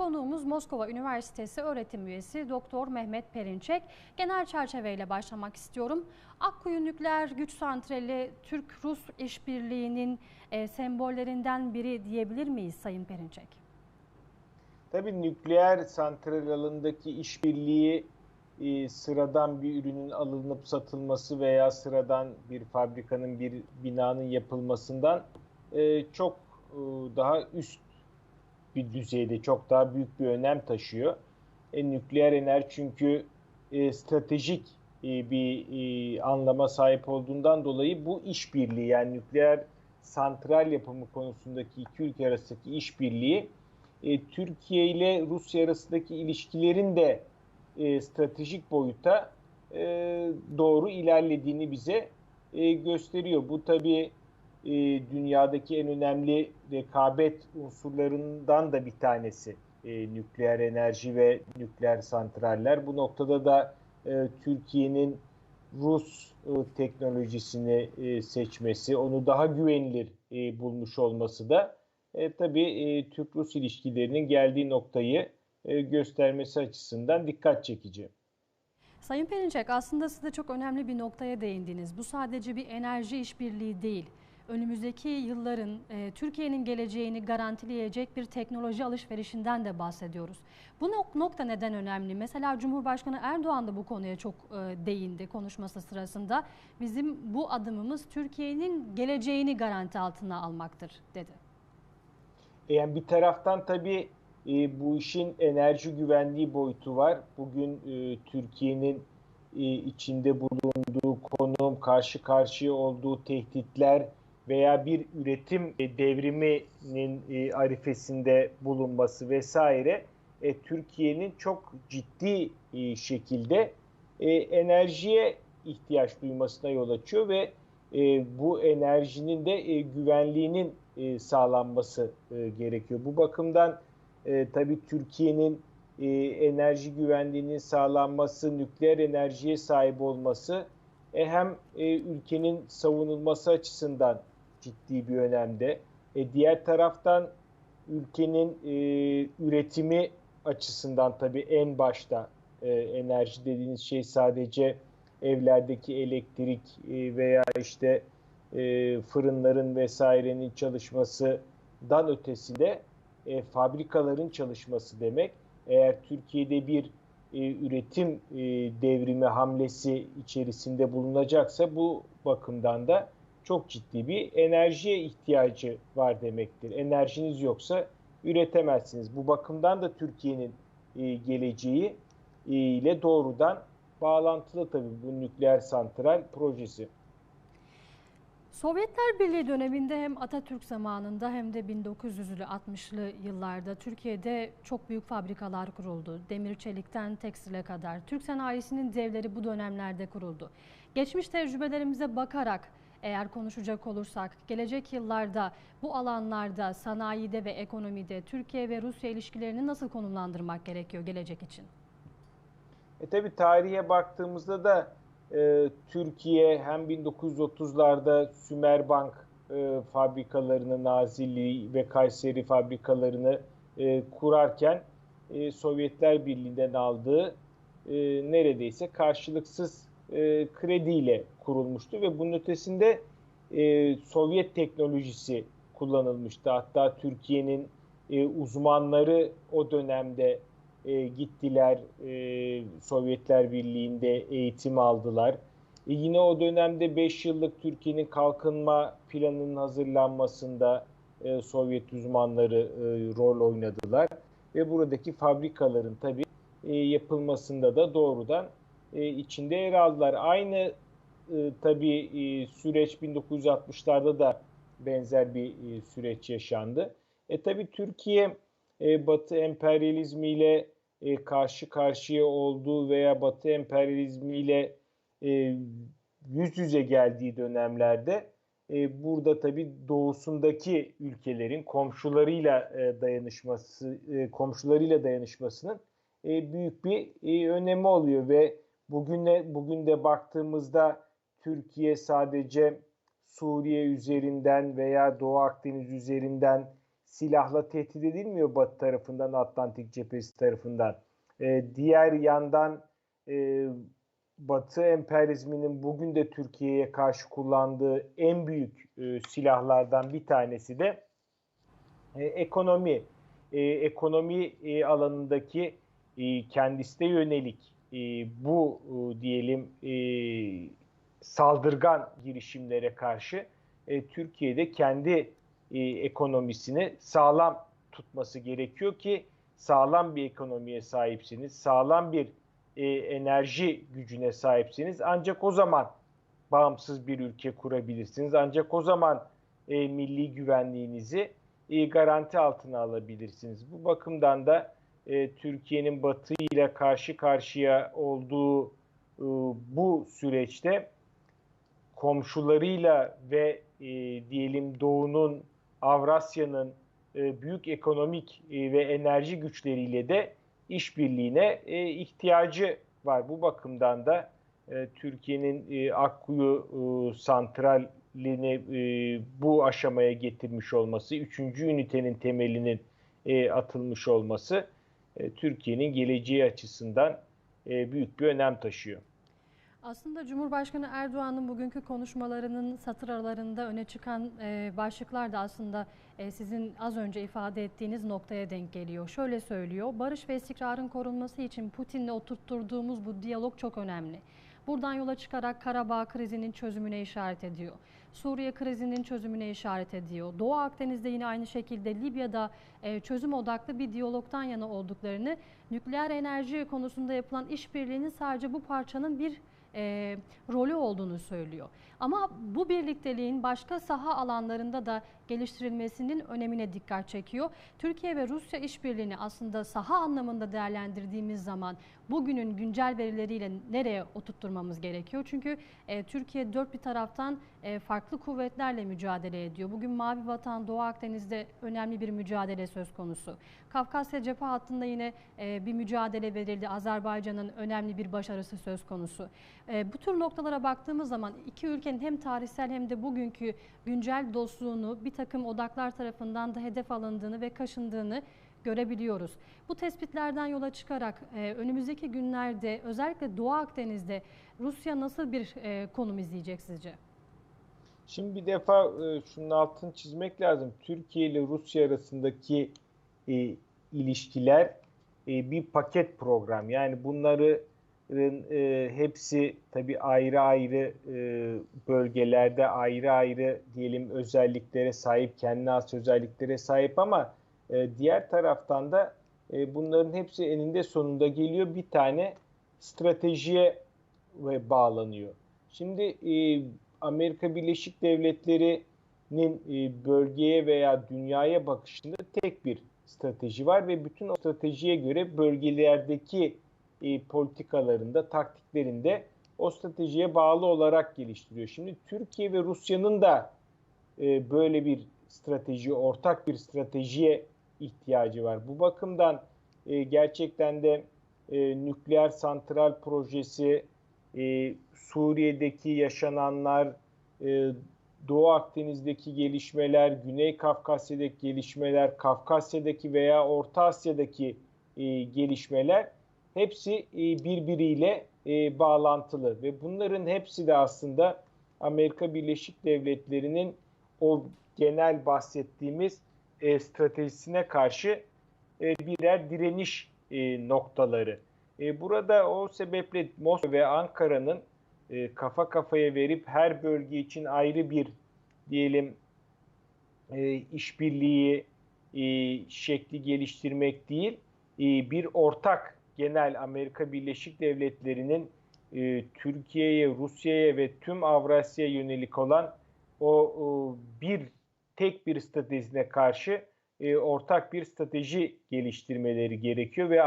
Konuğumuz Moskova Üniversitesi öğretim üyesi Doktor Mehmet Perinçek. Genel çerçeveyle başlamak istiyorum. Akkuyu Nükleer Güç Santrali Türk-Rus işbirliğinin e, sembollerinden biri diyebilir miyiz Sayın Perinçek? Tabii nükleer santral alanındaki işbirliği e, sıradan bir ürünün alınıp satılması veya sıradan bir fabrikanın bir binanın yapılmasından e, çok e, daha üst bir düzeyde çok daha büyük bir önem taşıyor. E, nükleer enerji çünkü e, stratejik e, bir e, anlama sahip olduğundan dolayı bu işbirliği yani nükleer santral yapımı konusundaki iki ülke arasındaki işbirliği e, Türkiye ile Rusya arasındaki ilişkilerin de e, stratejik boyuta e, doğru ilerlediğini bize e, gösteriyor. Bu tabii e, dünyadaki en önemli rekabet unsurlarından da bir tanesi e, nükleer enerji ve nükleer santraller. Bu noktada da e, Türkiye'nin Rus e, teknolojisini e, seçmesi, onu daha güvenilir e, bulmuş olması da e, tabii e, Türk-Rus ilişkilerinin geldiği noktayı e, göstermesi açısından dikkat çekici. Sayın Perinçek aslında siz de çok önemli bir noktaya değindiniz. Bu sadece bir enerji işbirliği değil önümüzdeki yılların e, Türkiye'nin geleceğini garantileyecek bir teknoloji alışverişinden de bahsediyoruz. Bu nokta neden önemli? Mesela Cumhurbaşkanı Erdoğan da bu konuya çok e, değindi konuşması sırasında. Bizim bu adımımız Türkiye'nin geleceğini garanti altına almaktır dedi. Yani bir taraftan tabii e, bu işin enerji güvenliği boyutu var. Bugün e, Türkiye'nin e, içinde bulunduğu konum, karşı karşıya olduğu tehditler, veya bir üretim e, devriminin e, arifesinde bulunması vesaire e, Türkiye'nin çok ciddi şekilde enerjiye ihtiyaç duymasına yol açıyor ve bu enerjinin de güvenliğinin sağlanması gerekiyor. Bu bakımdan tabii Türkiye'nin enerji güvenliğinin sağlanması, nükleer enerjiye sahip olması hem ülkenin savunulması açısından ciddi bir önemde. E, diğer taraftan ülkenin e, üretimi açısından tabii en başta e, enerji dediğiniz şey sadece evlerdeki elektrik e, veya işte e, fırınların vesairenin çalışmasından ötesinde e, fabrikaların çalışması demek. Eğer Türkiye'de bir e, üretim e, devrimi hamlesi içerisinde bulunacaksa bu bakımdan da çok ciddi bir enerjiye ihtiyacı var demektir. Enerjiniz yoksa üretemezsiniz. Bu bakımdan da Türkiye'nin e, geleceği e, ile doğrudan bağlantılı tabii bu nükleer santral projesi. Sovyetler Birliği döneminde hem Atatürk zamanında hem de 1900'lü 60'lı yıllarda Türkiye'de çok büyük fabrikalar kuruldu. Demir çelikten tekstile kadar Türk sanayisinin devleri bu dönemlerde kuruldu. Geçmiş tecrübelerimize bakarak eğer konuşacak olursak gelecek yıllarda bu alanlarda sanayide ve ekonomide Türkiye ve Rusya ilişkilerini nasıl konumlandırmak gerekiyor gelecek için? E tabi tarihe baktığımızda da e, Türkiye hem 1930'larda Sümerbank e, fabrikalarını, Nazilli ve Kayseri fabrikalarını e, kurarken e, Sovyetler Birliği'nden aldığı e, neredeyse karşılıksız e, krediyle kurulmuştu ve bunun ötesinde e, Sovyet teknolojisi kullanılmıştı. Hatta Türkiye'nin e, uzmanları o dönemde e, gittiler e, Sovyetler Birliği'nde eğitim aldılar. E, yine o dönemde 5 yıllık Türkiye'nin kalkınma planının hazırlanmasında e, Sovyet uzmanları e, rol oynadılar. Ve buradaki fabrikaların tabii e, yapılmasında da doğrudan e, içinde yer aldılar. Aynı e, tabii e, süreç 1960'larda da benzer bir e, süreç yaşandı. E tabii Türkiye e, Batı emperyalizmiyle e, karşı karşıya olduğu veya Batı emperyalizmiyle yüz yüze geldiği dönemlerde burada tabii doğusundaki ülkelerin komşularıyla dayanışması, komşularıyla dayanışmasının büyük bir önemi oluyor ve Bugün de, bugün de baktığımızda Türkiye sadece Suriye üzerinden veya Doğu Akdeniz üzerinden silahla tehdit edilmiyor Batı tarafından, Atlantik cephesi tarafından. E, diğer yandan e, Batı emperyalizminin bugün de Türkiye'ye karşı kullandığı en büyük e, silahlardan bir tanesi de e, ekonomi. E, ekonomi e, alanındaki e, kendisine yönelik e, bu e, diyelim e, saldırgan girişimlere karşı e, Türkiye'de kendi e, ekonomisini sağlam tutması gerekiyor ki sağlam bir ekonomiye sahipsiniz, sağlam bir e, enerji gücüne sahipsiniz. Ancak o zaman bağımsız bir ülke kurabilirsiniz. Ancak o zaman e, milli güvenliğinizi e, garanti altına alabilirsiniz. Bu bakımdan da e, Türkiye'nin Batı ile karşı karşıya olduğu e, bu süreçte komşularıyla ve e, diyelim Doğu'nun, Avrasya'nın e, büyük ekonomik e, ve enerji güçleriyle de işbirliğine e, ihtiyacı var. Bu bakımdan da e, Türkiye'nin e, Akkuyu e, santralini e, bu aşamaya getirmiş olması, üçüncü ünitenin temelinin e, atılmış olması e, Türkiye'nin geleceği açısından e, büyük bir önem taşıyor. Aslında Cumhurbaşkanı Erdoğan'ın bugünkü konuşmalarının satır aralarında öne çıkan e, başlıklar da aslında e, sizin az önce ifade ettiğiniz noktaya denk geliyor. Şöyle söylüyor, barış ve istikrarın korunması için Putin'le oturtturduğumuz bu diyalog çok önemli. Buradan yola çıkarak Karabağ krizinin çözümüne işaret ediyor. Suriye krizinin çözümüne işaret ediyor. Doğu Akdeniz'de yine aynı şekilde Libya'da e, çözüm odaklı bir diyalogtan yana olduklarını, nükleer enerji konusunda yapılan işbirliğinin sadece bu parçanın bir e, rolü olduğunu söylüyor. Ama bu birlikteliğin başka saha alanlarında da geliştirilmesinin önemine dikkat çekiyor. Türkiye ve Rusya işbirliğini aslında saha anlamında değerlendirdiğimiz zaman bugünün güncel verileriyle nereye oturtturmamız gerekiyor? Çünkü e, Türkiye dört bir taraftan e, farklı kuvvetlerle mücadele ediyor. Bugün Mavi Vatan, Doğu Akdeniz'de önemli bir mücadele söz konusu. Kafkasya cephe hattında yine e, bir mücadele verildi. Azerbaycan'ın önemli bir başarısı söz konusu. E, bu tür noktalara baktığımız zaman iki ülkenin hem tarihsel hem de bugünkü güncel dostluğunu bir takım odaklar tarafından da hedef alındığını ve kaşındığını görebiliyoruz. Bu tespitlerden yola çıkarak e, önümüzdeki günlerde özellikle Doğu Akdeniz'de Rusya nasıl bir e, konum izleyecek sizce? Şimdi bir defa e, şunun altını çizmek lazım. Türkiye ile Rusya arasındaki e, ilişkiler e, bir paket program. Yani bunları e, hepsi tabii ayrı ayrı e, bölgelerde ayrı ayrı diyelim özelliklere sahip, kendine has özelliklere sahip ama e, diğer taraftan da bunların hepsi eninde sonunda geliyor bir tane stratejiye ve bağlanıyor. Şimdi Amerika Birleşik Devletleri'nin bölgeye veya dünyaya bakışında tek bir strateji var ve bütün o stratejiye göre bölgelerdeki e, politikalarında, taktiklerinde o stratejiye bağlı olarak geliştiriyor. Şimdi Türkiye ve Rusya'nın da e, böyle bir strateji, ortak bir stratejiye ihtiyacı var. Bu bakımdan e, gerçekten de e, nükleer santral projesi, e, Suriye'deki yaşananlar, e, Doğu Akdeniz'deki gelişmeler, Güney Kafkasya'daki gelişmeler, Kafkasya'daki veya Orta Asya'daki e, gelişmeler hepsi e, birbiriyle e, bağlantılı ve bunların hepsi de aslında Amerika Birleşik Devletleri'nin o genel bahsettiğimiz e, stratejisine karşı birer direniş noktaları. Burada o sebeple Moskova ve Ankara'nın kafa kafaya verip her bölge için ayrı bir diyelim işbirliği şekli geliştirmek değil, bir ortak genel Amerika Birleşik Devletleri'nin e, Türkiye'ye, Rusya'ya ve tüm Avrasya'ya yönelik olan o, o bir tek bir stratejisine karşı e, ortak bir strateji geliştirmeleri gerekiyor ve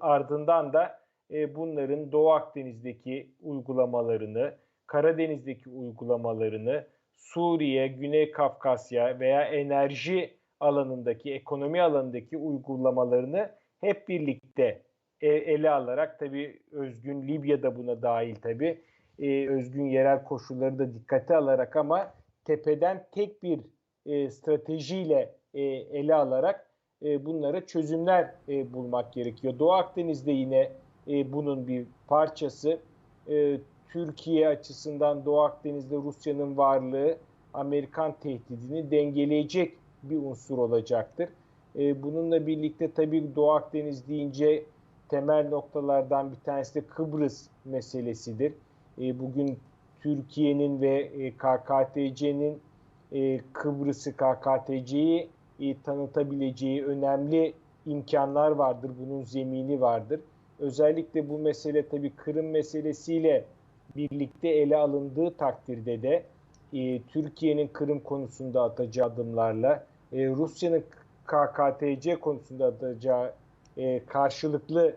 ardından da e, bunların Doğu Akdeniz'deki uygulamalarını, Karadeniz'deki uygulamalarını, Suriye, Güney Kafkasya veya enerji alanındaki, ekonomi alanındaki uygulamalarını hep birlikte ele alarak tabii özgün Libya da buna dahil tabii e, özgün yerel koşulları da dikkate alarak ama tepeden tek bir e, stratejiyle e, ele alarak e, bunlara çözümler e, bulmak gerekiyor. Doğu Akdeniz'de yine e, bunun bir parçası. E, Türkiye açısından Doğu Akdeniz'de Rusya'nın varlığı Amerikan tehdidini dengeleyecek bir unsur olacaktır. E, bununla birlikte tabii Doğu Akdeniz deyince temel noktalardan bir tanesi de Kıbrıs meselesidir. E, bugün Türkiye'nin ve e, KKTC'nin e, Kıbrıs'ı KKTC'yi e, tanıtabileceği önemli imkanlar vardır. Bunun zemini vardır. Özellikle bu mesele tabii Kırım meselesiyle birlikte ele alındığı takdirde de e, Türkiye'nin Kırım konusunda atacağı adımlarla e, Rusya'nın KKTC konusunda atacağı e, karşılıklı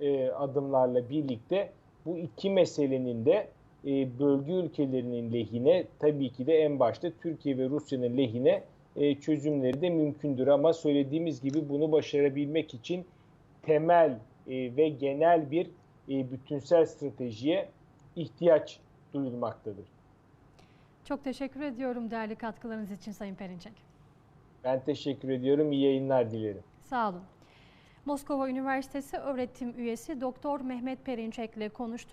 e, adımlarla birlikte bu iki meselenin de e, bölge ülkelerinin lehine tabii ki de en başta Türkiye ve Rusya'nın lehine e, çözümleri de mümkündür ama söylediğimiz gibi bunu başarabilmek için temel e, ve genel bir e, bütünsel stratejiye ihtiyaç duyulmaktadır. Çok teşekkür ediyorum değerli katkılarınız için Sayın Perinçek. Ben teşekkür ediyorum. İyi yayınlar dilerim. Sağ olun. Moskova Üniversitesi öğretim üyesi Doktor Mehmet Perinçek ile konuştuk.